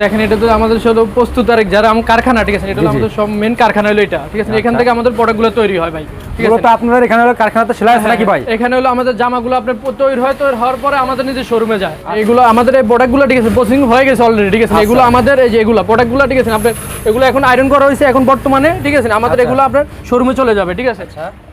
দেখেন এটা তো আমাদের শুধু প্রস্তুত আরেক যারা আমার কারখানা ঠিক আছে এটা। আমাদের সব মেন কারখানা হলো এটা ঠিক আছে এখান থেকে আমাদের প্রোডাক্টগুলো তৈরি হয় ভাই ঠিক আছে মূলত আপনাদের এখানে হলো কারখানাতে সেলাই আছে নাকি ভাই এখানে হলো আমাদের জামাগুলো আপনার তৈরি হয় তৈরি হওয়ার পরে আমাদের নিজের শোরুমে যায় এগুলো আমাদের এই প্রোডাক্টগুলো ঠিক আছে প্রসেসিং হয়ে গেছে অলরেডি ঠিক আছে আচ্ছা। এগুলো আমাদের এই যে এগুলো প্রোডাক্টগুলো ঠিক আছে আপনার এগুলো এখন আয়রন করা হয়েছে এখন বর্তমানে ঠিক আছে আমাদের আচ্ছা। এগুলো আপনার শোরুমে চলে যাবে ঠিক আছে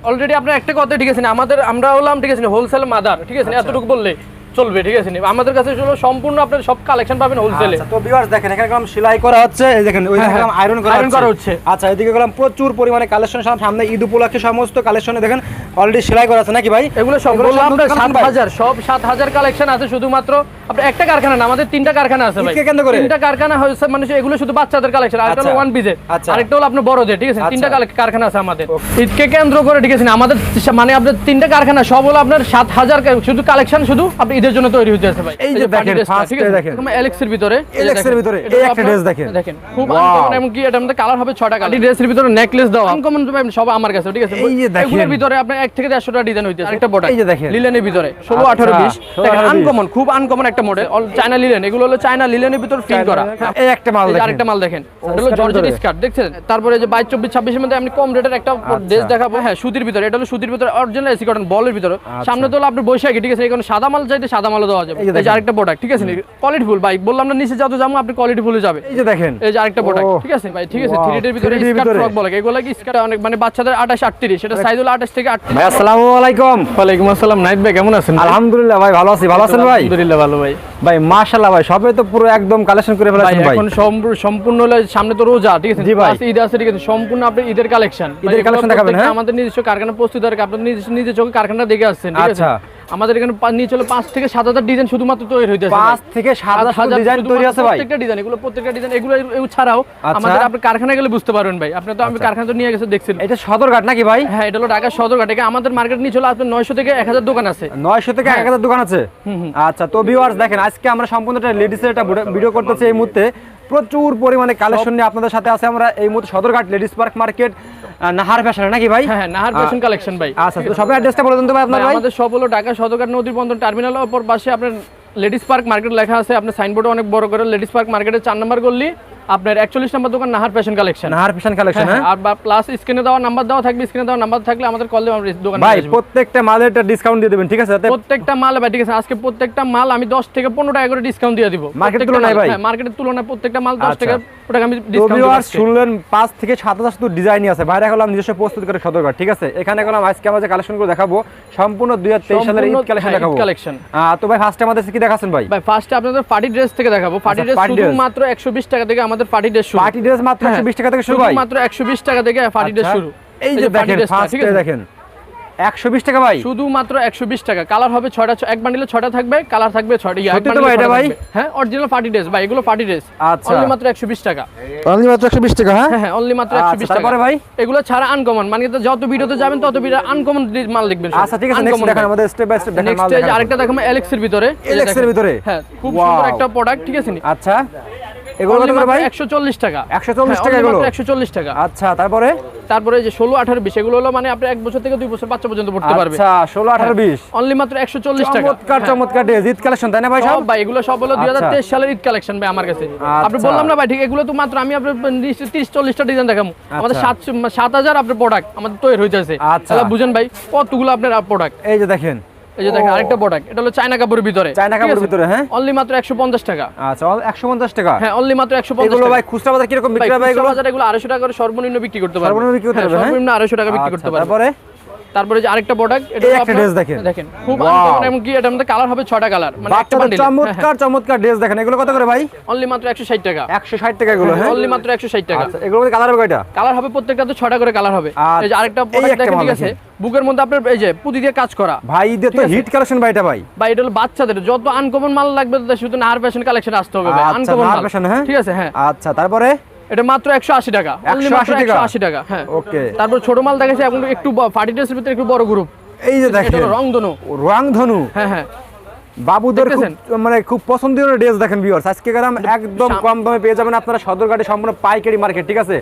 অলরেডি আপনার একটা কথা ঠিক আছে আমাদের আমরা হলাম ঠিক আছে হোলসেল মাদার ঠিক আছে আচ্ছা। এতটুকু বললে চলবে ঠিক আছে আমাদের কাছে সম্পূর্ণ আপনার সব কালেকশন পাবেন হোলসেলে আচ্ছা, তো ভিউয়ার্স দেখেন এখানে গেলাম সেলাই করা হচ্ছে এই দেখেন ওই হ্যাঁ, হ্যাঁ। আয়রন করা করা হচ্ছে। আচ্ছা এদিকে গেলাম প্রচুর পরিমাণে কালেকশন সামনে ঈদ উপলক্ষে সমস্ত কালেকশনে দেখেন অলরেডি সেলাই করা আছে নাকি ভাই এগুলো সব বললাম আপনার নতুন সাত ভাই? হাজার সব সাত হাজার কালেকশন আছে শুধুমাত্র আপনার একটা কারখানা না আমাদের তিনটা কারখানা আছে ভাই? তিনটা কারখানা হয়েছে মানে এগুলো শুধু বাচ্চাদের কালেকশন আরেকটা হলো আচ্ছা। ওয়ান পিসের আচ্ছা। আরেকটা হলো আপনার বড়দের ঠিক আছে তিনটা আচ্ছা। কারখানা আছে আমাদের ঈদকে কেন্দ্র করে ঠিক আছে আমাদের মানে আপনার তিনটা কারখানা সব হলো আপনার সাত হাজার কা- শুধু কালেকশন শুধু আপনি ঈদের জন্য তৈরি হতে আছে ভাই এই যে দেখেন, আছে দেখেন। Alex ভিতরে দেখেন, ভিতরে, এই একটা dress দেখেন। দেখেন খুব আনকমন এবং কি এটার মধ্যে কালার হবে ছটা কালার ড্রেসের ভিতরে নেকলেস দাও আনকমন সব আমার কাছে ঠিক আছে এই যে দেখেন। এগুলোর ভিতরে আপনার এক থেকে দেড়শোটা ডিজাইন হইতেছে। একটা এই যে দেখেন। লিলেনের ভিতরে ষোলো আচ্ছা, আঠারো বিশ 16, 18, 20 আনকমন খুব আনকমন একটা মডেল চায়না লিলেন এগুলো হলো চায়না লিলেনের ভিতর ফিল করা। এই একটা মাল দেখেন। আরেকটা মাল দেখেন। এটা হলো জর্জেট স্কার্ট দেখছেন? তারপরে যে বাইশ চব্বিশ ছাব্বিশের মধ্যে কম রেটের একটা ড্রেস দেখাবো। হ্যাঁ সুতির ভিতরে। এটা হলো সুতির ভিতরে অরিজিনাল এসি কটন বলের ভিতরে। সামনে তো হলো আপনার বৈশাখী ঠিক আছে? এখানে সাদা মাল চাইতে সাদা মালও দেওয়া যাবে। এই যে আরেকটা প্রোডাক্ট ঠিক আছে? কোয়ালিটি ফুল ভাই বললাম না নিচে যত যাব আপনি কোয়ালিটি ফুলে যাবে। এই যে দেখেন। এই যে আরেকটা প্রোডাক্ট ঠিক আছে? ভাই ঠিক আছে? থ্রি এর ভিতরে স্কার্ট। ফ্রক বলে। এগুলো কি স্কার্ট অনেক মানে বাচ্চাদের আঠাশ আটত্রিশ। সেটা সাইজ হলো আঠাশ থেকে আটত্রিশ। ভাই আসসালামু আলাইকুম। ওয়ালাইকুম আসসালাম নাইট ভাই কেমন আছেন আলহামদুলিল্লাহ ভাই ভালো আছি ভালো আছেন ভাই? আলহামদুলিল্লাহ ভালো ভাই। ভাই মাশাআল্লাহ ভাই সবে তো পুরো একদম কালেকশন করে ফেলেছেন ভাই। এখন সম্পূর্ণ- সম্পূর্ণ হলো সামনে তো রোজা ঠিক আছে? ভাই। ঈদ আছে ঠিক আছে? সম্পূর্ণ আপনি ঈদের কালেকশন ঈদের কালেকশন দেখাবেন, হ্যাঁ? আমাদের নিজস্ব কারখানা প্রস্তুত আর আপনাদের নিজস্ব চোখে কারখানা দেখে আসছেন ঠিক আছে? আচ্ছা। আমাদের এখানে নিচে হলো পাঁচ থেকে সাত হাজার ডিজাইন শুধুমাত্র তৈরি হইতেছে পাঁচ থেকে সাত হাজার ডিজাইন তৈরি আছে ভাই। প্রত্যেকটা ডিজাইন এগুলো প্রত্যেকটা ডিজাইন এগুলো ছাড়াও আচ্ছা। আমাদের আপনি কারখানায় গেলে বুঝতে পারবেন ভাই। আপনি তো আমি কারখানা তো নিয়ে গেছে দেখছেন এটা সদরঘাট নাকি ভাই? হ্যাঁ এটা হলো ঢাকা সদরঘাট। এখানে আমাদের মার্কেট নিয়ে চলে আপনার নয়শো থেকে এক হাজার দোকান আছে। নয়শো থেকে হ্যাঁ। এক হাজার দোকান আছে? আচ্ছা তো ভিউয়ার্স দেখেন আজকে আমরা সম্পূর্ণ একটা লেডিসের একটা ভিডিও করতেছি এই মুহূর্তে। প্রচুর পরিমাণে কালেকশন নিয়ে আপনাদের সাথে আছে আমরা। এই মুহূর্তে Sadarghat ladies park market Nahar fashion নাকি ভাই? হ্যাঁ নাহার ফ্যাশন কালেকশন ভাই। আচ্ছা তো সবাই অ্যাড্রেসটা বলে দিন তো ভাই আপনার ভাই, ভাই। আমাদের সব হলো ঢাকা সদরঘাট নদীর বন্দর টার্মিনাল অপর পাশে আপনার লেডিস পার্ক মার্কেট লেখা আছে। আপনার সাইনবোর্ডে অনেক বড় করে লেডিস পার্ক মার্কেটের চার নাম্বার গলি। আপনার একচল্লিশ নম্বর দোকান Nahar fashion collection Nahar fashion collection হ্যাঁ আর প্লাস স্ক্রিনে দেওয়া নাম্বার দেওয়া থাকবে স্ক্রিনে দেওয়া নাম্বার থাকলে আমাদের কল আমরা দোকানে ভাই প্রত্যেকটা মালের একটা ডিসকাউন্ট দিয়ে দেবেন ঠিক আছে? প্রত্যেকটা মাল ভাই ঠিক আছে? আজকে প্রত্যেকটা মাল আমি দশ থেকে পনেরো টাকা করে ডিসকাউন্ট দিয়ে দিব। Market তুলনায় ভাই? মার্কেটের তুলনায় প্রত্যেকটা মাল দশ আচ্ছা। টাকা টাকা আমি ডিসকাউন্ট ভিউয়ার্স শুনলেন পাঁচ থেকে সাত হাজার শুধু ডিজাইনই আছে। বাইরে গেলাম নিজস্ব প্রস্তুত করে সদরঘাট ঠিক আছে? এখানে গেলাম আজকে আমরা যে কালেকশন করে দেখাবো। সম্পূর্ণ দুই হাজার তেইশ সালের ঈদ কালেকশন হ্যাঁ, দেখাবো। আহ, তো ভাই ফার্স্টে আমাদের কি দেখাচ্ছেন ভাই? ভাই ফার্স্টে আপনাদের পার্টি ড্রেস থেকে দেখাবো। Party dress dress। শুধুমাত্র একশো বিশ টাকা থেকে আমাদের পার্টি ড্রেস শুরু। পার্টি ড্রেস মাত্র একশো বিশ টাকা থেকে শুরু ভাই। মাত্র একশো বিশ টাকা থেকে পার্টি ড্রেস আচ্ছা। শুরু। এই যে দেখেন ফার্স্টে দেখেন। একশো বিশ টাকা ভাই। শুধুমাত্র একশো বিশ টাকা। কালার হবে ছয়টা ছ- এক বান্ডিলে ছয়টা থাকবে কালার থাকবে ছয়টা। ইয়া, এক সত্যি তো ভাই এটা ভাই? হ্যাঁ অরিজিনাল পার্টি ড্রেস ভাই এগুলো পার্টি ড্রেস আচ্ছা। অনলি মাত্র একশো বিশ টাকা। অনলি মাত্র একশো বিশ টাকা হ্যাঁ? হ্যাঁ হ্যাঁ অনলি মাত্র একশো আচ্ছা, বিশ টাকা। তারপরে ভাই? এগুলো ছাড়া আনকমন মানে তো যত ভিডিওতে যাবেন তত ভিডিও আনকমন মাল দেখবেন আচ্ছা ঠিক আছে নেক্সট দেখেন আমাদের স্টেপ বাই স্টেপ দেখেন মাল দেখান। আরেকটা দেখাবো এলেক্স এর ভিতরে এর ভিতরে? হ্যাঁ খুব সুন্দর একটা প্রোডাক্ট ঠিক আছে নি? আচ্ছা। এগুলো কত করে ভাই? একশো চল্লিশ টাকা। 140 টাকা এগুলো? একশো চল্লিশ টাকা। আচ্ছা তারপরে? তারপরে যে এগুলো হলো মানে আপনি এক বছর থেকে দুই বছর বাচ্চা পর্যন্ত পড়তে পারবে। আচ্ছা ষোলো আঠারো বিশ। অনলি মাত্র একশো চল্লিশ টাকা। চমৎকার হ্যাঁ। চমৎকার ড্রেস ঈদ কালেকশন তাই না ভাই সব সব ভাই এগুলো সব হলো দুই হাজার। তেইশ সালের ঈদ কালেকশন ভাই আমার কাছে। আপনি আচ্ছা। বললাম না ভাই ঠিক এগুলো তো মাত্র আমি আপনার তিরিশ চল্লিশটা ডিজাইন দেখাবো। আমাদের সাত সাত হাজার আপনার প্রোডাক্ট আমাদের তৈরি হইতেছে। আচ্ছা। বুঝেন ভাই কতগুলো আপনার প্রোডাক্ট এই যে দেখেন এই যে দেখেন আরেকটা প্রোডাক্ট এটা হলো চায়না কাপড়ের ভিতরে। চায়না কাপড়ের ভিতরে, হ্যাঁ? অনলি মাত্র একশো পঞ্চাশ টাকা। আচ্ছা একশো পঞ্চাশ টাকা? হ্যাঁ অনলি মাত্র একশো পঞ্চাশ এগুলো ভাই খুচরা বাজার কীরকম রকম বিক্রি হবে এগুলো? বাজার এগুলো আড়াইশো টাকা করে সর্বনিম্ন বিক্রি করতে পারবে। সর্বনিম্ন বিক্রি করতে হ্যাঁ, পারবে, হ্যাঁ? সর্বনিম্ন আড়াইশো টাকা বিক্রি আচ্ছা, করতে পারবে। তারপরে? তারপরে যে আরেকটা প্রোডাক্ট এটা একটা dress দেখেন। দেখেন খুব. আনকমন এবং কি এটার মধ্যে কালার হবে ছয়টা কালার মানে একটা বান্ডিল চমৎকার চমৎকার ড্রেস দেখেন। এগুলো কত করে ভাই? অনলি মাত্র একশো ষাট টাকা। একশো ষাট টাকা এগুলো হ্যাঁ? অনলি মাত্র একশো ষাট টাকা। আচ্ছা এগুলো কালার হবে কয়টা? কালার হবে প্রত্যেকটাতে ছয়টা করে কালার হবে। এই যে আচ্ছা, আরেকটা প্রোডাক্ট দেখেন ঠিক আছে? বুকের মধ্যে আপনার এই যে পুঁতি দিয়ে কাজ করা। ভাই ঈদের তো হিট কালেকশন ভাই এটা ভাই। বা এটা হলো বাচ্চাদের। যত আনকমন মাল লাগবে তো শুধু নাহার ফ্যাশন কালেকশন আসতে হবে আচ্ছা, আনকমন নাহার মাল। হ্যাঁ? ঠিক আছে হ্যাঁ। আচ্ছা তারপরে? এটা মাত্র একশো আশি টাকা। অনলি 180 মাত্র টাকা? একশো আশি টাকা হ্যাঁ। ওকে তারপর ছোট মাল দেখেছে এখন একটু পার্টি ড্রেসের ভিতরে একটু বড় গ্রুপ এই যে দেখেন। রংধনু। রং ধনু হ্যাঁ হ্যাঁ। বাবুদের মানে খুব পছন্দের ড্রেস দেখেন ভিউয়ার্স আজকে গেলাম একদম কম দামে পেয়ে যাবেন আপনারা সদরঘাটে সম্পূর্ণ পাইকারি মার্কেট ঠিক আছে?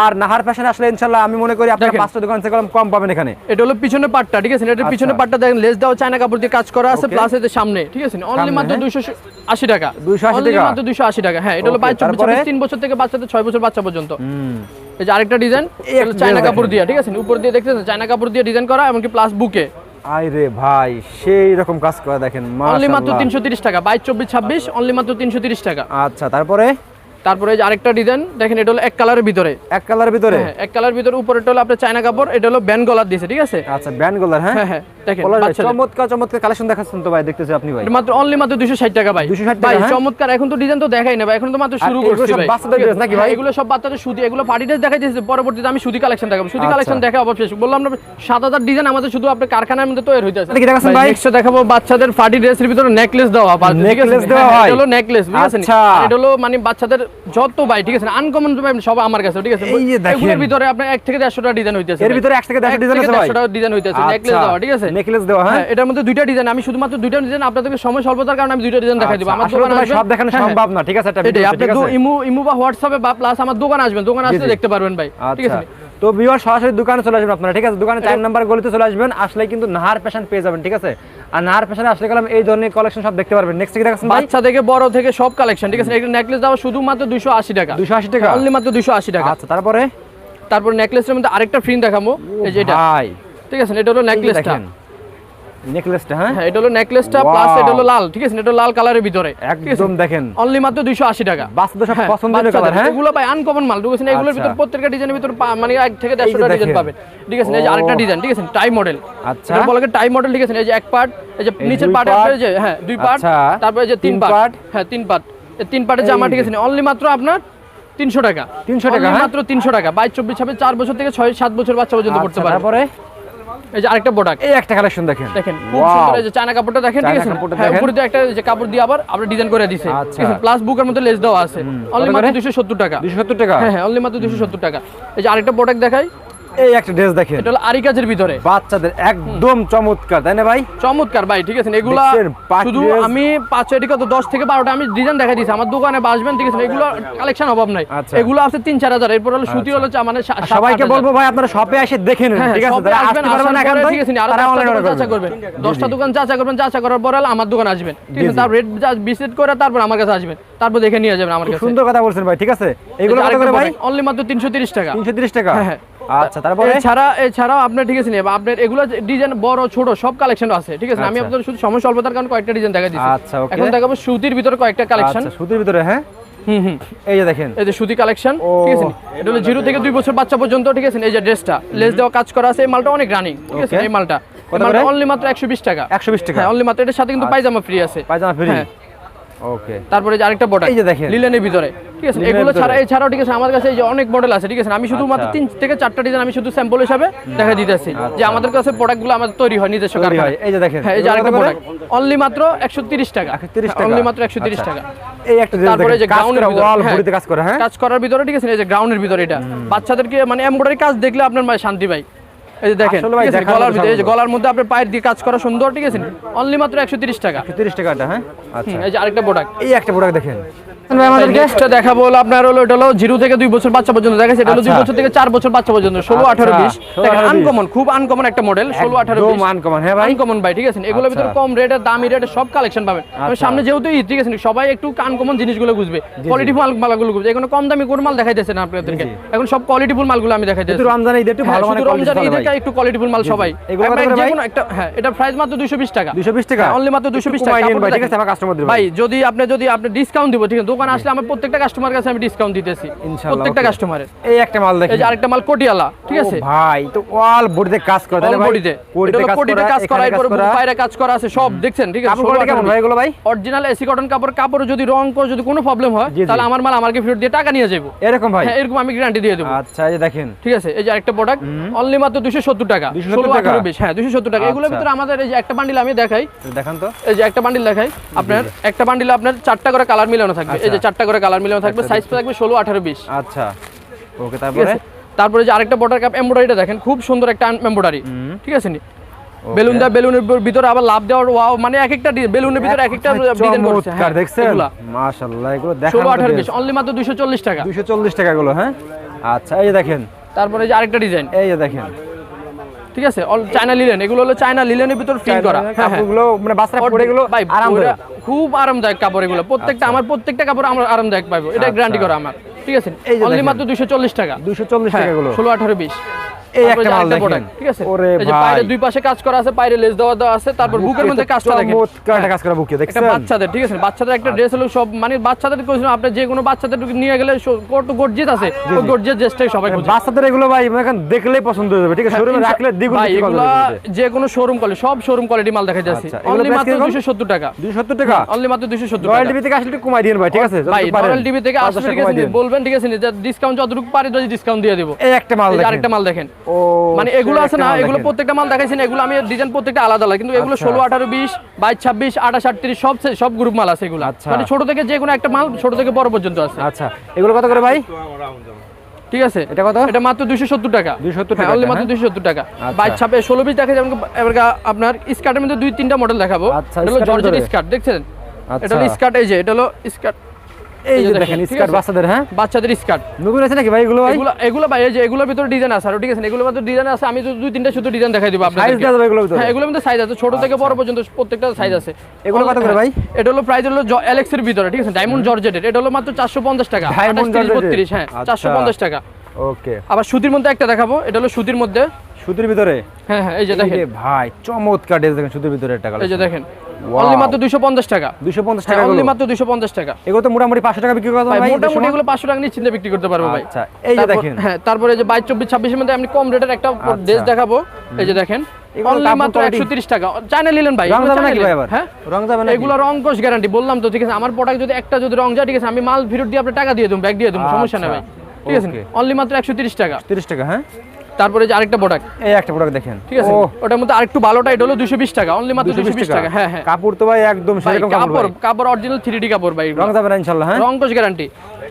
আর নাহার ফ্যাশন আসলে ইনশাআল্লাহ আমি মনে করি আপনারা পাঁচটা দোকান থেকে কম- পাবেন এখানে। এটা হলো পিছনে পাটটা ঠিক আছে? এটার পিছনে আচ্ছা। পাটটা দেখেন লেস দেওয়া চায়না কাপড় দিয়ে কাজ করা আছে প্লাস এতে সামনে ঠিক আছে? অনলি মাত্র হ্যাঁ। দুইশো আশি টাকা। 280 Only টাকা? মাত্র দুইশো আশি টাকা। হ্যাঁ এটা হলো Okay, বাইশ চব্বিশ তারপরে? ছাব্বিশ, তিন বছর থেকে বাচ্চাদের ছয় বছর বাচ্চা পর্যন্ত। এই যে আরেকটা ডিজাইন চায়না কাপড় দিয়ে ঠিক আছে? উপর দিয়ে দেখতেছেন চায়না কাপড় দিয়ে ডিজাইন করা এমনকি প্লাস বুকে আই রে ভাই সেই রকম কাজ করে দেখেন অনলি মাত্র মাশাআল্লাহ। তিনশো তিরিশ টাকা। বাইশ চব্বিশ ছাব্বিশ অনলি মাত্র তিনশো তিরিশ টাকা। আচ্ছা তারপরে? তারপরে আরেকটা ডিজাইন দেখেন এটা হলো এক কালারের ভিতরে এক কালারের ভিতরে হ্যাঁ এক কালার ভিতরে উপরেটা হলো আপনার চায়না কাপড় এটা হলো ব্যান্ড গলার দিয়েছে ঠিক আছে আচ্ছা ব্যান্ড গোলার হ্যাঁ হ্যাঁ হ্যাঁ দেখেন বলা যায়, বাচ্চাদের। চমৎকার চমৎকার কালেকশন দেখাচ্ছেন তো ভাই দেখতেছি আপনি ভাই মাত্র অনলি মাত্র 260 টাকা ভাই 260 টাকা, ভাই হ্যাঁ? চমৎকার এখন তো ডিজাইন তো দেখাই না ভাই এখন তো মাত্র শুরু করছি ভাই বাচ্চাদের ঠিক নাকি ভাই? এগুলো সব বাচ্চাদের সুতি এগুলো পার্টি ড্রেস দেখাইতেছে পরবর্তীতে আমি সুতি কালেকশন দেখাবো সুতি। কালেকশন দেখা বললাম না সাত হাজার ডিজাইন আমাদের শুধু আপনার কারখানার মধ্যে তৈরি হইতেছে এটা দেখাচ্ছেন ভাই? নেক্সট দেখাবো বাচ্চাদের পার্টি ড্রেসের ভিতরে নেকলেস দেওয়া হ্যাঁ? এটা হলো নেকলেস আচ্ছা। আর এটা হলো মানে বাচ্চাদের যত ভাই ঠিক আছে আনকমন সব আমার কাছে ঠিক আছে। এগুলোর ভিতরে আপনার এক থেকে ডিজাইন হইতেছে এর ভিতরে থেকে দেড়শো এক ডিজাইন আছে ভাই। ডিজাইন হইতেছে নেকলেস দেওয়া ঠিক আছে? নেকলেস হ্যাঁ? হ্যাঁ এটার মধ্যে দুইটা ডিজাইন আমি শুধুমাত্র দুইটা ডিজাইন আপনাদেরকে সময় স্বল্পতার কারণে আমি দুইটা ডিজাইন দেখাই দিব। আচ্ছা, আমার আসলে দোকানে আসবেন- সব দেখানো হ্যাঁ, সম্ভব না ঠিক আছে এটাই আপনি ইমু ইমু বা হোয়াটসঅ্যাপে বা প্লাস আমার দোকান আসবেন দোকান আসলে দেখতে পারবেন ভাই ঠিক আচ্ছা। আছে তো বিভার সরাসরি দোকানে চলে আসবেন আপনারা ঠিক আছে? দোকানে চার নাম্বার গলিতে চলে আসবেন আসলে কিন্তু নাহার পেশান পেয়ে যাবেন ঠিক আছে? আর নাহার পেশানে আসলে গেলাম এই ধরনের কালেকশন সব দেখতে পারবেন। নেক্সট কি দেখাচ্ছেন বাচ্চা থেকে বড় থেকে সব কালেকশন ঠিক আছে? একটা নেকলেস দাও শুধুমাত্র দুইশো আশি টাকা। 280 টাকা? অনলি মাত্র দুইশো আশি টাকা। আচ্ছা তারপরে? তারপর নেকলেসের মধ্যে আরেকটা ফ্রিন দেখাবো এই যে এটা। ঠিক আছে এটা হলো নেকলেস নেকলেসটা দেখেন। নেকলেসটা হ্যাঁ? হ্যাঁ এটা হলো নেকলেসটা প্লাস এটা হলো লাল ঠিক আছে? এটা লাল কালারের ভিতরে একদম দেখেন। অনলি মাত্র দুইশো আশি টাকা। বাচ্চাদের সব হ্যাঁ, পছন্দের কালার হ্যাঁ? এগুলো ভাই আনকমন মাল আছে এগুলোর আচ্ছা। ভিতর প্রত্যেকটা ডিজাইনের ভিতর মানে এক থেকে এই যে ডিজাইন পাবেন ঠিক আছে? এই যে আরেকটা ডিজাইন ঠিক আছে? টাই মডেল আচ্ছা। এটা বলে টাই মডেল ঠিক আছে? এই যে এক পার্ট এই যে নিচের পার্টে আপনার যে হ্যাঁ দুই পার্ট আচ্ছা, তারপরে যে তিন পার্ট হ্যাঁ তিন পার্ট এই তিন পার্টের জামা ঠিক আছে? অনলি মাত্র আপনার তিনশো টাকা। 300 টাকা, হ্যাঁ? মাত্র তিনশো টাকা। বাইশ চব্বিশ ছাব্বিশ চার বছর থেকে ছয় সাত বছর বাচ্চা পর্যন্ত পড়তে আচ্ছা, পারে তারপরে? এই যে আরেকটা প্রোডাক্ট এই একটা কালেকশন দেখেন। দেখেন খুব সুন্দর এই যে চায়না কাপড়টা দেখেন ঠিক আছে? হ্যাঁ উপরে একটা যে কাপড় দিয়ে আবার আমরা ডিজাইন করে দিয়েছে আচ্ছা। ঠিক আছে? প্লাস বুকের মধ্যে লেস দেওয়া আছে। অনলি মাত্র করে? দুশো সত্তর টাকা। 270 টাকা? হ্যাঁ হ্যাঁ অনলি মাত্র দুশো সত্তর টাকা। এই যে আরেকটা প্রোডাক্ট দেখাই। এই একটা ড্রেস দেখেন। এটা হলো আরি কাজের ভিতরে। বাচ্চাদের একদম চমৎকার তাই না ভাই? চমৎকার ভাই ঠিক আছে এগুলা শুধু আমি পাঁচ ছয়টি কত দশ থেকে বারোটা আমি ডিজাইন দেখা দিয়েছি আমার দোকানে আসবেন ঠিক আছে এগুলো কালেকশন অভাব নাই। আচ্ছা। এগুলো আছে তিন চার হাজার এরপর হলো সুতি হলো মানে সবাইকে বলব ভাই আপনারা শপে এসে দেখে নেন হ্যাঁ, ঠিক আছে আসবেন, ঠিক আরও করবেন। দশটা দোকান যাচাই করবেন যাচাই করার পরে আমার দোকান আসবেন। ঠিক আছে তার রেট করে তারপর আমার কাছে আসবেন। তারপর দেখে নিয়ে যাবেন আমার কাছে। সুন্দর কথা বলছেন ভাই ঠিক আছে? এগুলো কত করে ভাই? অনলি মাত্র তিনশো তিরিশ টাকা। 330 টাকা? হ্যাঁ, হ্যাঁ। আচ্ছা তারপরে? এছাড়া এছাড়াও আপনার ঠিক আছে নি, আপনার এগুলো ডিজাইন বড় ছোট সব কালেকশন আছে ঠিক আছে আমি আচ্ছা। আপনাদের শুধু সময় স্বল্পতার কারণে কয়েকটা ডিজাইন দেখা দিচ্ছি আচ্ছা, okay। এখন দেখাবো সুতির ভিতরে কয়েকটা কালেকশন আচ্ছা সুতির ভিতরে হ্যাঁ? হুম হুম। এই যে দেখেন। এই যে সুতি কালেকশন ঠিক আছে এটা হলো জিরো থেকে দুই বছর বাচ্চা পর্যন্ত ঠিক আছে এই যে ড্রেসটা লেস দেওয়া কাজ করা আছে এই মালটা অনেক রানিং ঠিক আছে এই মালটা। অনলি মাত্র একশো বিশ টাকা। 120 টাকা। হ্যাঁ অনলি মাত্র এটার সাথে কিন্তু পায়জামা ফ্রি আছে। পায়জামা ফ্রি হ্যাঁ। ওকে তারপরে যে আরেকটা প্রোডাক্ট এই যে দেখেন। লিলেনের ভিতরে। ঠিক আছে এগুলো ছাড়া ভিতরে। এছাড়াও ঠিক আছে আমার কাছে এই যে অনেক মডেল আছে ঠিক আছে। আমি শুধুমাত্র আচ্ছা। তিন থেকে চারটা ডিজাইন আমি শুধু স্যাম্পল হিসাবে দেখা দিতেছি যে আমাদের কাছে প্রোডাক্টগুলো আমাদের তৈরি হয় নিজস্ব হয়। কারখানায়। এই যে দেখেন হ্যাঁ এই যে আরেকটা প্রোডাক্ট অনলি মাত্র একশো তিরিশ টাকা। 130 টাকা। অনলি মাত্র একশো তিরিশ আচ্ছা। টাকা। এই একটা তারপরে যে গ্রাউন্ডের ভিতরে হ্যাঁ, বডিতে কাজ করে হ্যাঁ? কাজ করার ভিতরে ঠিক আছে এই যে গ্রাউন্ডের ভিতরে এটা। বাচ্চাদেরকে মানে এমব্রয়ডারি কাজ দেখলে আপনার মানে শান্তি ভাই এই যে দেখেন গলার ভিতরে এই যে গলার মধ্যে আপনার পায়ের দিয়ে কাজ করা সুন্দর ঠিক আছে? অনলি মাত্র একশো তিরিশ টাকা। 30 টাকাটা হ্যাঁ? আচ্ছা। এই যে আরেকটা প্রোডাক্ট এই একটা প্রোডাক্ট দেখেন। ভাই আমাদেরকে নেক্সটটা দেখাবো হলো আপনার হলো এটা হলো জিরো থেকে দুই বছর বাচ্চা পর্যন্ত দেখা এটা হলো দুই। বছর থেকে চার বছর বাচ্চা পর্যন্ত। ষোলো আঠারো বিশ। 16, 18, 20 আনকমন খুব আনকমন একটা মডেল ষোলো আঠারো বিশ। আনকমন হ্যাঁ ভাই? আনকমন ভাই ঠিক আছে? এগুলোর ভিতরে। কম রেটের দামি রেটের সব কালেকশন পাবেন। সামনে যেহেতু ঈদ ঠিক আছে? সবাই একটু আনকমন জিনিসগুলো বুঝবে। কোয়ালিটি মাল মালগুলো বুঝবে। এখন কম দামি কোন মাল দেখাইতেছে না আপনাদেরকে। এখন সব কোয়ালিটিফুল মালগুলো আমি দেখাইতেছি। রমজান ঈদে একটু ভালো মানে রমজান ঈদের একটু কোয়ালিটিফুল মাল সবাই। এগুলো কত আমি করে ভাই? যেকোনো একটা এটা প্রাইস মাত্র 220 টাকা। 220 টাকা? অনলি মাত্র 220 টাকা। কমাই দিন ভাই, কাপড়টা ঠিক আছে, আমার customer-দের ভাই। ভাই। যদি আপনি যদি আপনি ডিসকাউন্ট দিব ঠিক আছে? দোকানে আসলে আমি প্রত্যেকটা কাস্টমার কাছে আমি ডিসকাউন্ট দিতেছি। প্রত্যেকটা কাস্টমারের এই একটা মাল দেখেন। এই আরেকটা মাল কোটিয়ালা ঠিক আছে? ভাই তো ওয়াল বডিতে কাজ করে অল ভাই বডিতে। কোটিতে কাজ করা এরপর বাইরে কাজ করা আছে সব দেখছেন? ঠিক আছে কাপড় কেমন ভাই এগুলো ভাই? অরিজিনাল এসি কটন কাপড় কাপড় যদি রং করে যদি কোনো প্রবলেম হয়। তাহলে আমার মাল আমাকে ফেরত দিয়ে টাকা নিয়ে যাব এরকম ভাই? হ্যাঁ এরকম আমি গ্যারান্টি দিয়ে দেবো। আচ্ছা এই যে দেখেন। ঠিক আছে এই যে আরেকটা প্রোডাক্ট অনলি মাত্র দুশো সত্তর টাকা। 270 টাকা? হ্যাঁ দুশো সত্তর টাকা। এগুলোর আচ্ছা। ভিতরে আমাদের এই যে একটা বান্ডিল আমি দেখাই। দেখান তো। এই যে একটা বান্ডিল দেখাই আপনার একটা বান্ডিলে আপনার চারটা করে কালার মিলানো থাকবে। এই যে আচ্ছা। চারটা করে কালার মিলানো থাকবে সাইজ থাকবে ষোলো আঠারো বিশ। আচ্ছা। ওকে তারপরে? তারপরে যে আরেকটা বর্ডার কাপ এমব্রয়ডারিটা দেখেন খুব সুন্দর একটা এমব্রয়ডারি ঠিক আছে নি? বেলুন দা বেলুনের ভিতরে আবার লাভ দেওয়ার ওয়াও মানে এক একটা বেলুনের ভিতরে এক একটা ডিজাইন করছে। হ্যাঁ দেখছেন? মাশাআল্লাহ এগুলো ষোলো দেখার আঠারো বিশ অনলি মাত্র দুশো চল্লিশ টাকা। 240 টাকা গুলো হ্যাঁ? আচ্ছা এই যে দেখেন। তারপরে যে আরেকটা ডিজাইন এই যে দেখেন। ঠিক আছে? অল চায়না লিলেন এগুলো হলো চায়না লিলেনের ভিতর ফিল করা হ্যাঁ, হ্যাঁ। কাপড়গুলো মানে বাসরা পরে গেল ভাই আরামদায়ক। খুব আরামদায়ক কাপড় এগুলো। প্রত্যেকটা আমার প্রত্যেকটা কাপড় আমরা আরামদায়ক পাবো এটা গ্যারান্টি করা আমার। ঠিক আছে? অনলি মাত্র দুশো চল্লিশ টাকা। 240 টাকা গুলো ষোলো আঠারো বিশ। এই একটা মাল দেখেন। ঠিক আছে? ওরে ভাই। পায়ের দুই পাশে কাজ করা আছে পায়ের লেস দেওয়া দেওয়া আছে তারপর বুকের মধ্যে কাজটা দেখেন। চমৎকার কাজ করা বুকে একটা দেখছেন? বাচ্চাদের ঠিক আছে? বাচ্চাদের একটা ড্রেস হলো সব মানে বাচ্চাদের কোন আপনি যে কোনো বাচ্চাদের নিয়ে গেলে কত গর্জিত আছে। ওই গর্জিত ড্রেসটাই সবাই খোঁজে বাচ্চাদের এগুলো ভাই মনে দেখলেই পছন্দ হয়ে যাবে ঠিক আছে? শোরুমে রাখলে দ্বিগুণ ভাই বিক্রি করা এগুলা যাবে। যে কোনো শোরুম কোয়ালিটি সব শোরুম কোয়ালিটি মাল দেখা যাচ্ছে। আচ্ছা, এগুলো অনলি মাত্র 270 টাকা। 270 টাকা? অনলি মাত্র 270 রয়্যাল টিভি থেকে আসলে একটু কমাই দিন ভাই ঠিক আছে? ভাই যতটুকু পারেন। রয়্যাল টিভি থেকে পাঁচ আসবে ঠিক আছে বলবেন ঠিক আছে? ডিসকাউন্ট যতটুকু পারে যদি ডিসকাউন্ট দিয়ে দেব। এই একটা মাল দেখেন। আরেকটা মাল দেখেন। ও মানে এগুলো আছে না এগুলো প্রত্যেকটা মাল দেখাইছেন এগুলো আমি ডিজাইন প্রত্যেকটা আলাদা আলাদা কিন্তু এগুলো আচ্ছা। ষোলো আঠারো বিশ বাইশ ছাব্বিশ আঠাশ আটত্রিশ সব সব গ্রুপ মাল আছে এগুলো আচ্ছা। মানে ছোট থেকে যে কোনো একটা মাল ছোট থেকে বড় পর্যন্ত আছে আচ্ছা এগুলো কত করে ভাই ঠিক আছে এটা কত? এটা মাত্র দুশো সত্তর টাকা 270 হ্যাঁ টাকা, অনলি মাত্র হ্যাঁ? দুশো সত্তর টাকা আচ্ছা। বাইশ ছাব্বিশ ষোলো বিশ দেখা যেমন এবার আপনার স্কার্টের মধ্যে দুই তিনটা মডেল দেখাবো এটা হলো জর্জেট স্কার্ট দেখছেন। এটা হলো স্কার্ট এই যে এটা হলো স্কার্ট এই এই যে যে দেখেন দেখেন, স্কার্ট বাচ্চাদের হ্যাঁ? বাচ্চাদের স্কার্ট। নতুন আছে নাকি ভাই? এগুলো ভাই? এগুলো এগুলো ভাই এই যে এগুলোর ভিতরে ডিজাইন আছে। আর ঠিক আছে এগুলোর ভিতরে ডিজাইন আছে আমি দুই তিনটা শুধু ডিজাইন দেখাই দিব সাইজ দেওয়া যাবে এগুলোর হ্যাঁ এগুলোর মধ্যে সাইজ আছে। ছোট থেকে বড় পর্যন্ত প্রত্যেকটা সাইজ আছে। এগুলো কত করে ভাই? হ্যাঁ, এটা হলো প্রাইস হলো অ্যালেক্স এর ভিতরে ঠিক আছে? ডায়মন্ড জর্জেটের এটা হলো মাত্র 450 টাকা Diamond 28 32 হ্যাঁ আচ্ছা। 450 টাকা। ওকে আবার সুতির মধ্যে একটা দেখাবো এটা হলো সুতির মধ্যে সুতির ভিতরে? হ্যাঁ হ্যাঁ এই যে দেখেন। ভাই চমৎকার ড্রেস দেখেন সুতির ভিতরে একটা এই যে দেখেন অনলি মাত্র 250 টাকা। 250 টাকা অনলি মাত্র 250 টাকা। এগুলো তো মোটামুটি 500 টাকা বিক্রি করা ভাই মোটামুটি এগুলো 500 টাকা নিশ্চিন্তে বিক্রি করতে পারব ভাই। আচ্ছা এই যে দেখেন। হ্যাঁ তারপরে যে 22 24 26 এর মধ্যে আমি কম রেটের একটা ড্রেস দেখাবো। এই যে দেখেন অনলি মাত্র 130 টাকা। চায়না নিলেন ভাই রং যাবে নাকি ভাই আবার? হ্যাঁ? রং যাবে নাকি? এগুলো রং কোষ গ্যারান্টি বললাম তো ঠিক আছে আমার প্রোডাক্ট যদি একটা যদি রং যায় ঠিক আছে আমি মাল ফেরত দিয়ে আপনি টাকা দিয়ে দেবো ব্যাগ দিয়ে দেবো সমস্যা নেই ভাই। আচ্ছা, ঠিক আছে? অনলি মাত্র 130 টাকা। 30 টাকা হ্যাঁ? তারপরে যে আরেকটা প্রোডাক্ট এই একটা প্রোডাক্ট দেখেন। ঠিক আছে? ওটার মধ্যে আরেকটু ভালোটা এটা হলো 220 টাকা অনলি মাত্র 220 220 টাকা। হ্যাঁ হ্যাঁ। কাপড় তো ভাই একদম সেরকম কাপড় কাপড় কাপড় অরিজিনাল 3D কাপড় ভাই। রং যাবে না ইনশাআল্লাহ হ্যাঁ? রং কোষ গ্যারান্টি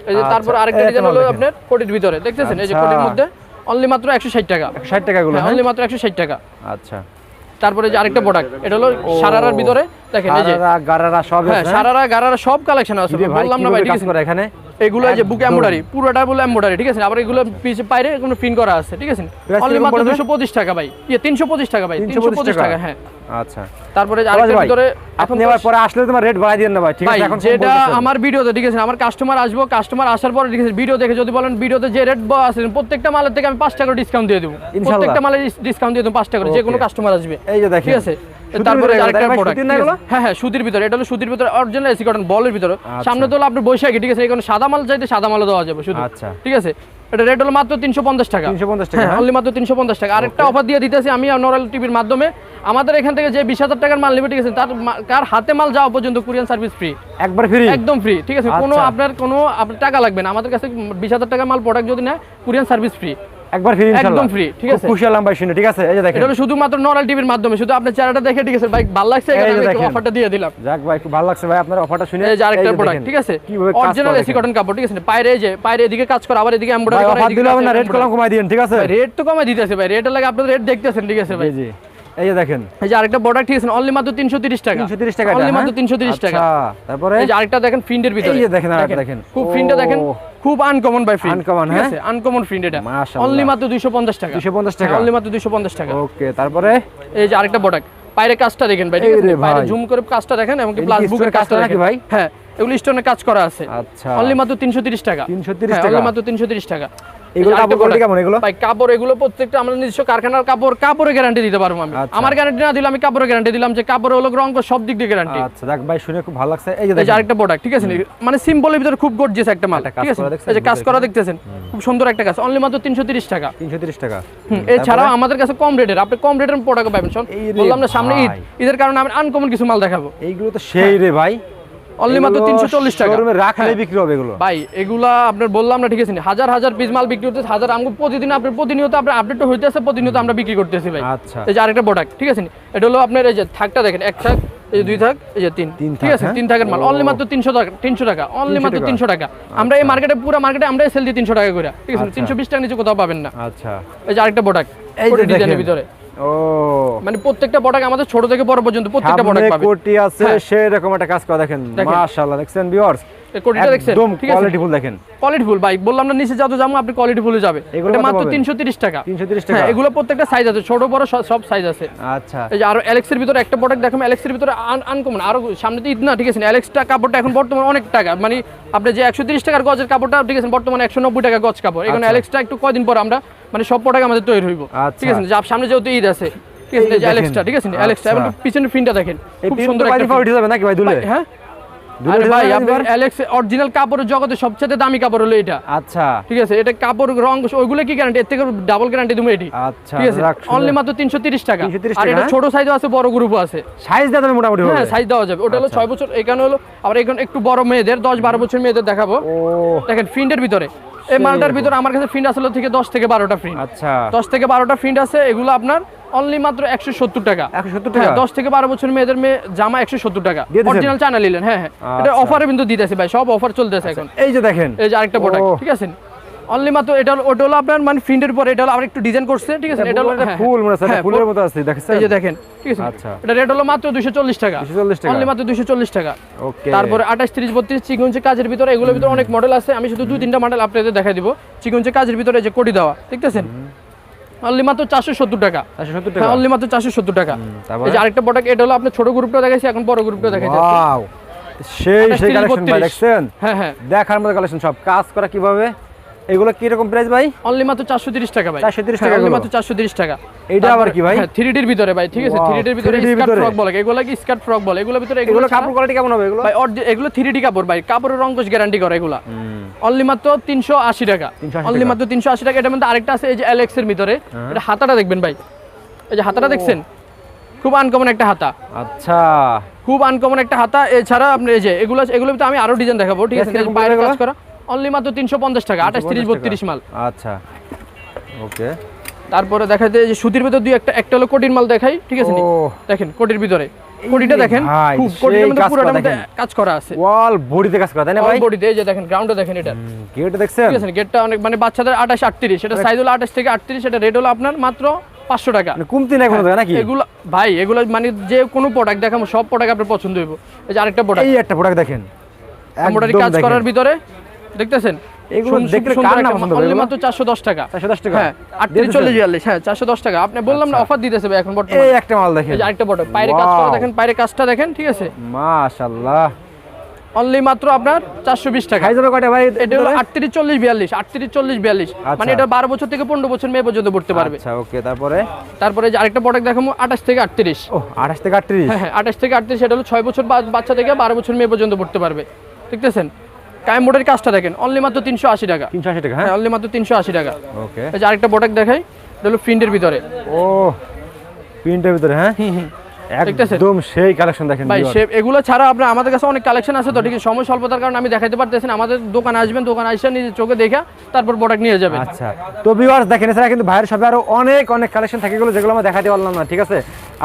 এই যে আচ্ছা, তারপর আরেকটা ডিজাইন হলো আপনার কোটির ভিতরে দেখতেছেন? এই যে আচ্ছা। কোটির মধ্যে অনলি মাত্র 160 টাকা। 60 টাকা গুলো হ্যাঁ অনলি মাত্র 160 টাকা। আচ্ছা। তারপরে যে আরেকটা প্রোডাক্ট এটা হলো সারারার ভিতরে। দেখেন এই যে গারারা গারারা সব হ্যাঁ সারারা গারারা সব কালেকশন আছে। বললাম না ভাই ঠিক আছে? করে এখানে? এগুলো যে বুক এমব্রয়ডারি পুরোটা বলে এমব্রয়ডারি ঠিক আছে? আবার এগুলো পিছে বাইরে কোনো করা আছে ঠিক আছে? অনলি মাত্র 225 টাকা ভাই। ইয়ে 325 টাকা ভাই 325 325 টাকা। হ্যাঁ। আচ্ছা। তারপরে ভাই, ভিতরে এখন পরে আসলে তোমার রেট বাড়াই দিন না ভাই ঠিক আছে? এখন যেটা আমার ভিডিওতে ঠিক আছে? আমার কাস্টমার আসব কাস্টমার আসার পরে ঠিক আছে ভিডিও দেখে যদি বলেন ভিডিওতে যে রেট আছে প্রত্যেকটা মালের থেকে আমি পাঁচ টাকা ডিসকাউন্ট দিয়ে দেবো। প্রত্যেকটা মালের ডিসকাউন্ট দিয়ে দেবো পাঁচ টাকা করে, যে কোনো কাস্টমার আসবে। এই যে দেখেন। ঠিক আছে? তারপরে ভিতরে আরেকটা? প্রোডাক্ট? হ্যাঁ হ্যাঁ সুতির ভিতরে। এটা হলো সুতির ভিতরে অরিজিনাল এসি কটন বলের ভিতরে। আচ্ছা। সামনে তো বৈশাখী ঠিক আছে? এখানে সাদা মাল চাইতে সাদা মালও দেওয়া যাবে শুধু। আচ্ছা। ঠিক আছে? এটা রেট হলো মাত্র তিনশো পঞ্চাশ টাকা। 350 টাকা, হ্যাঁ? অনলি মাত্র তিনশো পঞ্চাশ টাকা। আরেকটা অফার দিয়ে দিতেছি আমি নরাল টিভির মাধ্যমে। আমাদের এখান থেকে যে বিশ হাজার টাকার মাল নেবে ঠিক আছে? তার কার হাতে মাল যাওয়া পর্যন্ত কুরিয়ান সার্ভিস ফ্রি একবার ফ্রি একদম ফ্রি ঠিক আছে? কোনো আচ্ছা। আপনার কোনো আপনার টাকা লাগবে না। আমাদের কাছে বিশ হাজার টাকা মাল প্রোডাক্ট যদি নেয় কুরিয়ান সার্ভিস ফ্রি একবার ফ্রি একদম free, ঠিক আছে? খুশি হলাম ভাই শুনে ঠিক আছে? এই যে দেখেন। এটা শুধুমাত্র নরাল টিভির মাধ্যমে শুধু চেহারাটা দেখে ঠিক আছে? ভাই ভালো লাগছে? দেখেন। অফারটা দিয়ে দিলাম। যাক ভাই খুব ভালো লাগছে ভাই আপনার অফারটা শুনে। এই যে আরেকটা প্রোডাক্ট ঠিক আছে? অরিজিনাল এসি কটন কাপড় ঠিক আছে? পায়রে যে পায়রে এদিকে কাজ করা আবার এদিকে এমব্রয়ডারি করা অফার দিলে হবে না রেট কলম কমাই দিন ঠিক আছে? রেট তো কমে দিতেছে ভাই রেটের লাগে আপনাদের রেট দেখতেছেন ঠিক আছে ভাই? জি এই যে দেখেন। এই যে আরেকটা প্রোডাক্ট ঠিক আছে অনলি মাত্র 330 টাকা। 330 টাকা অনলি এটা, মাত্র হ্যাঁ? 330 টাকা। আচ্ছা, তারপরে? এই যে আরেকটা দেখেন ফিন্ডের ভিতরে এই যে দেখেন আরেকটা দেখেন। খুব ফিন্ডটা দেখেন। খুব আনকমন বাই ফ্রেন্ড আনকমন হ্যাঁ? আছে আনকমন ফ্রেন্ড এটা। মাশাআল্লাহ। অনলি মাত্র 250 টাকা। 250 টাকা? অনলি মাত্র 250 টাকা। ওকে তারপরে? এই যে আরেকটা প্রোডাক্ট বাইরে কাজটা দেখেন ভাই ঠিক আছে? পায়রে বাইরে জুম করে কাজটা দেখেন এবং কি প্লাস বুকের কাজটা নাকি দেখেন। ভাই? হ্যাঁ এগুলো স্টোনে কাজ করা আছে। আচ্ছা। অনলি মাত্র 330 টাকা। 330 হ্যাঁ, টাকা? অনলি মাত্র 330 টাকা। এগুলো কাপড় product। কেমন এগুলো? ভাই কাপড় এগুলো প্রত্যেকটা আমরা নিজস্ব কারখানার কাপড় কাপড়ে গ্যারান্টি দিতে পারব আমি। আচ্ছা। আমার গ্যারান্টি না দিলে আমি কাপড়ে গ্যারান্টি দিলাম যে কাপড় হলো রং সব দিক দিয়ে গ্যারান্টি আচ্ছা যাক ভাই শুনে খুব ভালো লাগছে। এই যে দেখেন। আরেকটা প্রোডাক্ট ঠিক আছে মানে সিম্পলের ভিতরে খুব গর্জিয়াস একটা মাল ঠিক আছে? এই যে কাজ করা দেখতেছেন খুব সুন্দর একটা কাজ অনলি মাত্র 330 টাকা। 330 টাকা। এছাড়াও আমাদের কাছে কম রেটের আপনি কম রেটের প্রোডাক্ট পাবেন বললাম না সামনে ঈদ। ঈদের কারণে আমি আনকমন কিছু মাল দেখাবো। এইগুলো তো সেই রে ভাই। অনলি মাত্র 340 টাকা। শোরুমে রাখলে হ্যাঁ। বিক্রি হবে এগুলো। ভাই এগুলা আপনার বললাম না ঠিক আছে হাজার হাজার পিস মাল বিক্রি করতেছে হাজার আমি প্রতিদিন আপনার প্রতিনিয়ত আপনার আপডেট হইতেছে প্রতিনিয়ত আমরা বিক্রি করতেছি ভাই। আচ্ছা। এই যে আরেকটা প্রোডাক্ট ঠিক আছে এটা হলো আপনার এই যে থাকটা দেখেন এক থাক এই দুই থাক এই যে তিন। ঠিক আছে হ্যাঁ? তিন থাকের মাল। অনলি মাত্র তিনশো টাকা তিনশো টাকা অনলি মাত্র তিনশো টাকা। আমরা এই মার্কেটে পুরো মার্কেটে আমরা সেল দিই তিনশো টাকা করে ঠিক আছে আচ্ছা। তিনশো বিশ টাকা নিচে কোথাও পাবেন না। আচ্ছা। এই যে আরেকটা প্রোডাক্ট এই যে দেখেন। ভিতরে। ও। মানে প্রত্যেকটা প্রোডাক্ট আমাদের ছোট থেকে বড় পর্যন্ত প্রত্যেকটা প্রোডাক্ট পাবে। কোটি আছে হ্যাঁ। সেই রকম একটা কাজ করা। দেখেন মাসাল্লাহ মাশাআল্লাহ দেখছেন ভিউয়ার্স কোটিটা দেখছেন? ঠিক আছে। কোয়ালিটি ফুল দেখেন। কোয়ালিটি ফুল ভাই বললাম না নিচে যত যাব আপনি কোয়ালিটি ফুলে যাবে। এটা মাত্র পাবেন? তিনশো তিরিশ টাকা। 330 টাকা? হ্যাঁ এগুলো প্রত্যেকটা সাইজ আছে ছোট বড় সব- সব সাইজ আছে। আচ্ছা। এই যে আরও অ্যালেক্সের ভিতরে একটা প্রোডাক্ট দেখো অ্যালেক্সের ভিতরে আনকমন আরও সামনে তো ঈদ না ঠিক আছে? অ্যালেক্সটা কাপড়টা এখন বর্তমানে অনেক টাকা মানে আপনি যে একশো তিরিশ টাকার গজের কাপড়টা ঠিক আছে বর্তমানে একশো নব্বই টাকা গজ কাপড়। এখানে আচ্ছা। একটু কয়দিন পর আমরা মানে সব প্রোডাক্ট আমাদের তৈরি হইব। আচ্ছা। ঠিক আছে? যে আপ- সামনে যেহেতু ঈদ আছে ঠিক আছে? অ্যালেক্সটা দেখেন। ঠিক আছে? অ্যালেক্সটা এবং আচ্ছা। পিছনের প্রিন্টটা দেখেন। খুব সুন্দর একটা যাবে নাকি ভাই দুলে? হ্যাঁ? আরে ভাই আপনার অ্যালেক্স অরিজিনাল কাপড়ের জগতে সবচেয়ে দামি কাপড় হলো এটা। আচ্ছা। ঠিক আছে এটা কাপড় রং ওইগুলো কি গ্যারান্টি এর থেকে ডাবল গ্যারান্টি তুমি এটি। আচ্ছা ঠিক আছে। অনলি মাত্র তিনশো তিরিশ টাকা। 330 আর টাকা, এটা হ্যাঁ? ছোট সাইজও আছে বড় গ্রুপও আছে। সাইজ দেওয়া যাবে মোটামুটি হ্যাঁ সাইজ দেওয়া যাবে। ওটা হলো ছয় বছর এখানে হলো আবার এখানে একটু বড় মেয়েদের দশ বারো বছর মেয়েদের দেখাবো। দেখেন ফিন্ডের ভিতরে। এই মালটার ভিতরে আমার কাছে ফিন্ড আসলে থেকে দশ থেকে বারোটা ফিন্ড আচ্ছা। দশ থেকে বারোটা ফিন্ড আছে এগুলো আপনার অনলি মাত্র একশো সত্তর টাকা। 170 হ্যাঁ টাকা? দশ থেকে বারো বছর মেয়েদের মেয়ে জামা একশো সত্তর টাকা? অরিজিনাল চায়না নিলেন হ্যাঁ হ্যাঁ। এটা আচ্ছা। অফারে কিন্তু দিতেছে ভাই সব অফার চলতেছে এখন। এই যে দেখেন। এই যে আরেকটা প্রোডাক্ট ঠিক আছে? অনলি মাত্র এটা ওটা হলো আপনার মানে ফিন্ডের পরে এটা হলো আবার একটু ডিজাইন করছে ঠিক আছে? এটা হলো হ্যাঁ, ফুল মনে হচ্ছে হ্যাঁ, ফুলের মতো আছে দেখছেন এই যে দেখেন ঠিক আছে? আচ্ছা। এটা রেট হলো মাত্র দুশো চল্লিশ টাকা। 240 টাকা। অনলি মাত্র দুশো চল্লিশ টাকা। ওকে। তারপরে আঠাশ তিরিশ বত্রিশ চিকঞ্চে কাজের ভিতরে এগুলোর ভিতরে অনেক মডেল আছে। আমি শুধু দুই তিনটা মডেল আপনাদের দেখাই দিব। কাজের ভিতরে যে কোটি দেওয়া দেখতেছেন অনলি মাত্র চারশো সত্তর টাকা। 470 হ্যাঁ টাকা? অনলি মাত্র চারশো সত্তর টাকা? এই যে আরেকটা প্রোডাক্ট এটা হলো আপনার ছোট গ্রুপটা দেখাইছি এখন বড় গ্রুপটা দেখাইছি সেই সেই কালেকশন ভাই দেখছেন? হ্যাঁ হ্যাঁ। দেখার মতো কালেকশন সব। কাজ করা কীভাবে? এগুলো কি রকম প্রাইস ভাই? অনলি মাত্র চারশো তিরিশ টাকা ভাই। 430 টাকা অনলি মাত্র চারশো তিরিশ টাকা। এইটা আবার কি ভাই? থ্রি ডির ভিতরে ভাই ঠিক আছে? Wow, থ্রি ডির ভিতরে স্কার্ট ফ্রক বলে। এগুলো কি স্কার্ট ফ্রক বলে? ভিতরে এগুলো এগুলো কাপড় কোয়ালিটি কেমন হবে এগুলো? ভাই এগুলো থ্রি ডি কাপড় ভাই। কাপড়ের রঙ্কশ গ্যারান্টি করে এগুলা। অনলি মাত্র তিনশো আশি টাকা। 380 অনলি মাত্র তিনশো আশি টাকা। এটার মধ্যে আরেকটা আছে এই যে অ্যালেক্স এর ভিতরে। এটা হাতাটা দেখবেন ভাই। এই যে হাতাটা দেখছেন? খুব আনকমন একটা হাতা। আচ্ছা। খুব আনকমন একটা হাতা। এছাড়া আপনি এই যে এগুলো এগুলোর ভিতরে আমি আরও ডিজাইন দেখাবো ঠিক আছে? বাইরে কাজ করা। অনলি মাত্র তিনশো পঞ্চাশ টাকা আঠাশ তিরিশ 50 টাকা। বত্রিশ মাল। আচ্ছা ওকে। তারপরে দেখা যায় যে সুতির ভিতরে দুই একটা একটা হলো কোটির মাল দেখাই ঠিক আছে নি? দেখেন কোটির ভিতরে। কোটিটা দেখেন খুব কোটির মধ্যে দেখেন। কাজ করা আছে। ওয়াল বডিতে কাজ করা তাই না ভাই? বডিতে এই যে দেখেন গ্রাউন্ডে দেখেন এটা। গেট দেখছেন? ঠিক আছে গেটটা অনেক মানে বাচ্চাদের আঠাশ আটত্রিশ এটা সাইজ হলো আঠাশ থেকে আটত্রিশ এটা রেট হলো আপনার মাত্র পাঁচশো টাকা। মানে কমতি নাই কোনো নাকি? এগুলো ভাই এগুলো মানে যে কোনো প্রোডাক্ট দেখাবো সব প্রোডাক্ট আপনার পছন্দ হইব। এই যে আরেকটা প্রোডাক্ট এই একটা প্রোডাক্ট দেখেন। একদম কাজ করার ভিতরে দেখতেছেন? এগুলো দেখলে কার না পছন্দ হবে মাত্র চারশো দশ টাকা। 410 টাকা? হ্যাঁ আটত্রিশ দিতেছেন? চল্লিশ বিয়াল্লিশ হ্যাঁ চারশো দশ টাকা। আপনি বললাম না অফার দিতেছে ভাই এখন বর্তমানে। এই একটা মাল দেখেন। আরেকটা প্রোডাক্ট বাইরে কাজ করা দেখেন বাইরে কাজটা দেখেন ঠিক আছে? মাশাআল্লাহ। অনলি মাত্র আপনার চারশো বিশ টাকা। খাই কয়টা ভাই এটা হলো আটত্রিশ চল্লিশ বিয়াল্লিশ আটত্রিশ চল্লিশ বিয়াল্লিশ। আচ্ছা। মানে এটা বারো বছর থেকে পনেরো বছর মেয়ে পর্যন্ত পড়তে পারবে। আচ্ছা ওকে তারপরে? তারপরে যে আরেকটা প্রোডাক্ট দেখাবো আঠাশ থেকে আটত্রিশ। ও 28 থেকে 38 হ্যাঁ হ্যাঁ আঠাশ থেকে আটত্রিশ এটা হলো ছয় বছর বাচ্চা থেকে বারো বছর মেয়ে পর্যন্ত পড়তে পারবে। দেখতেছেন? কায়েম বোর্ডের কাজটা দেখেন অনলি মাত্র তিনশো আশি টাকা। 380 টাকা হ্যাঁ? হ্যাঁ অনলি মাত্র তিনশো আশি টাকা। ওকে। এই যে আরেকটা প্রোডাক্ট দেখাই এটা হলো ফিন্ডের ভিতরে। ও প্রিন্টের ভিতরে হ্যাঁ? দেখতেছেন? একদম সেই কালেকশন দেখেন ভাই এগুলো ছাড়া আপনার আমাদের কাছে অনেক কালেকশন আছে তো ঠিক আছে? সময় স্বল্পতার কারণে আমি পারতেছি না। আমাদের দোকানে আসবেন দোকানে নিজের চোখে দেখা তারপর প্রোডাক্ট নিয়ে যাবেন। আচ্ছা। তো ভিউয়ার্স দেখেন এছাড়া কিন্তু ভাইয়ের সবে আরও অনেক অনেক কালেকশন থাকে গেলো যেগুলো আমরা দেখাতে পারলাম না ঠিক আছে?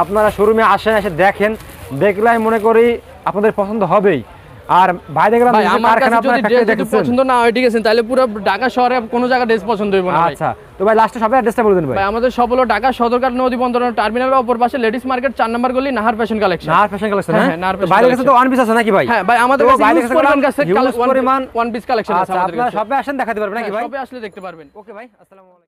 আপনারা শোরুমে আসেন এসে দেখেন। দেখলে আমি মনে করি আপনাদের পছন্দ হবেই। আর ভাই দেখলাম কারখানা আপনারা দেখেছেন। পছন্দ না হয় ঠিক আছে তাহলে পুরো ঢাকা শহরে কোনো জায়গায় ড্রেস পছন্দ হইব না আচ্ছা তো ভাই লাস্টে সবাই অ্যাড্রেসটা বলে দিন ভাই। ভাই আমাদের সব হলো ঢাকা সদরঘাট নদী বন্দরের টার্মিনালের অপর পাশে লেডিস মার্কেট চার নম্বর গলি Nahar fashion collection Nahar fashion collection হ্যাঁ, হ্যাঁ নাহার fashion ভাইয়ের কাছে তো ওয়ান পিস আছে নাকি ভাই? হ্যাঁ ভাই আমাদের কাছে কাছে পরিমাণ কাছে ওয়ান পিস কালেকশন আছে আচ্ছা আমাদের আপনারা কাছে। সবে আসেন দেখাতে পারবেন নাকি হ্যাঁ, ভাই? সবে আসলে দেখতে পারবেন। ওকে ভাই আসসালামু আলাইকুম।